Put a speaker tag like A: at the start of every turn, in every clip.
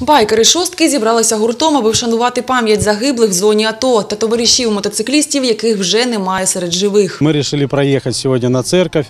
A: Байкери шостки зібралися гуртом, аби вшанувати пам'ять загиблих в зоні АТО та товаришів мотоциклістів, яких вже немає серед живих.
B: Ми вирішили проїхати сьогодні на церковь,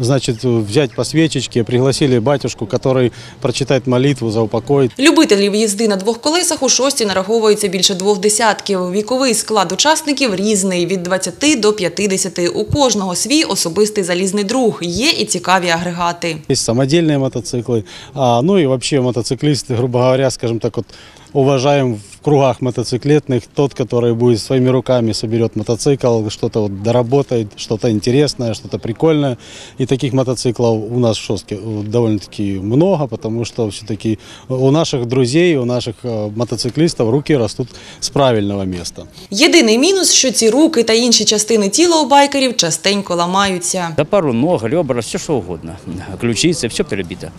B: значит, взять по свечечке, пригласили батюшку, который прочитает молитву за упокой.
A: Любителів їзди на двох колесах у шості нараховується більше двох десятків. Віковий склад учасників різний – від 20 до 50. У кожного свій особистий залізний друг. Є і цікаві агрегати.
B: Есть самодельные мотоциклы, а, ну и вообще мотоциклисты, грубо говоря, скажем так, вот уважаем в кругах мотоциклетных тот, который будет своими руками соберет мотоцикл, что-то вот доработает, что-то интересное, что-то прикольное. И таких мотоциклов у нас в Шостке э, довольно-таки много, потому что все-таки у наших друзей, у наших э, мотоциклистов руки растут с правильного места.
A: Єдиний мінус, що ці руки та інші частини тіла у байкерів частенько ламаються.
C: Да пару ног, ребра, все что угодно. Ключицы, все перебито.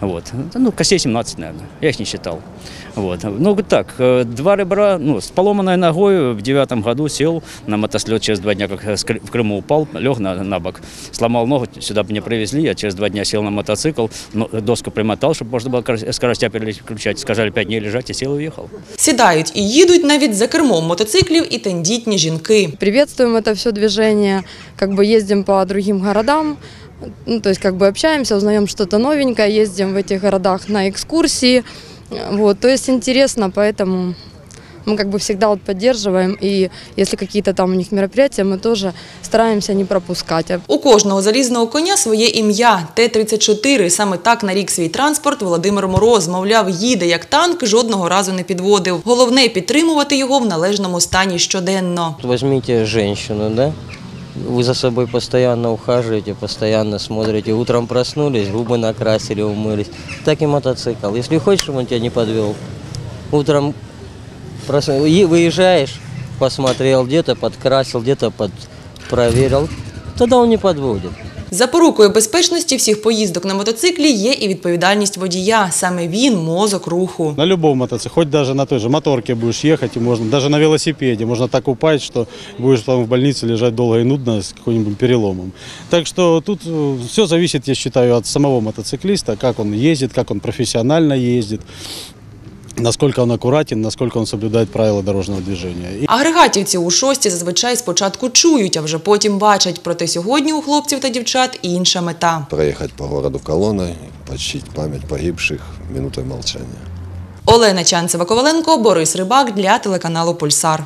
C: Вот. Да, Ну, костей 17, наверное. Я их не считал. Вот. Ну, так, э, два ребра, ну, с поломанной ногой в девятом году сел на мотослет через два дня, как с Кры- в Крыму упал, лег на, на бок, сломал ногу, сюда меня привезли, я через два дня сел на мотоцикл, но- доску примотал, чтобы можно было кор- скоростя переключать. Сказали пять дней лежать, и сел и уехал.
A: Сідають і їдуть навіть за кермом мотоциклів і тендітні жінки.
D: приветствуем это все движение, как бы ездим по другим городам, ну, то есть как бы общаемся, узнаем что-то новенькое, ездим в этих городах на экскурсии, вот, то есть интересно, поэтому мы как бы всегда вот поддерживаем, и если какие-то там у них мероприятия, мы тоже стараемся не пропускать. А
A: У кожного залізного коня своє ім'я – Т-34. Саме так нарік свій транспорт Володимир Мороз. Мовляв, їде як танк, жодного разу не підводив. Головне – підтримувати його в належному стані щоденно.
E: Возьмите женщину, да? Вы за собой постоянно ухаживаете, постоянно смотрите. Утром проснулись, губы накрасили, умылись. Так и мотоцикл. Если хочешь, чтобы он тебя не подвел, утром прос- выезжаешь, посмотрел, где-то подкрасил, где-то под... проверил, тогда он не подводит.
A: Запорукою безпечності всіх поїздок на мотоциклі є і відповідальність водія. Саме він – мозок руху.
B: На любом мотоцикле, хоть даже на той же моторке будешь ехать, и можно, даже на велосипеде, можно так упасть, что будешь потом в больнице лежать долго и нудно с каким-нибудь переломом. Так что тут все зависит, я считаю, от самого мотоциклиста, как он ездит, как он профессионально ездит, насколько он акуратен, наскільки он соблюдає правила дорожнього движення.
A: Агрегатівці у шості зазвичай спочатку чують, а вже потім бачать. Проте сьогодні у хлопців та дівчат інша мета.
F: приїхати по городу колонной, почтить память погибших минутою мовчання.
A: Олена Чанцева-Коваленко, Борис Рибак для телеканалу «Пульсар».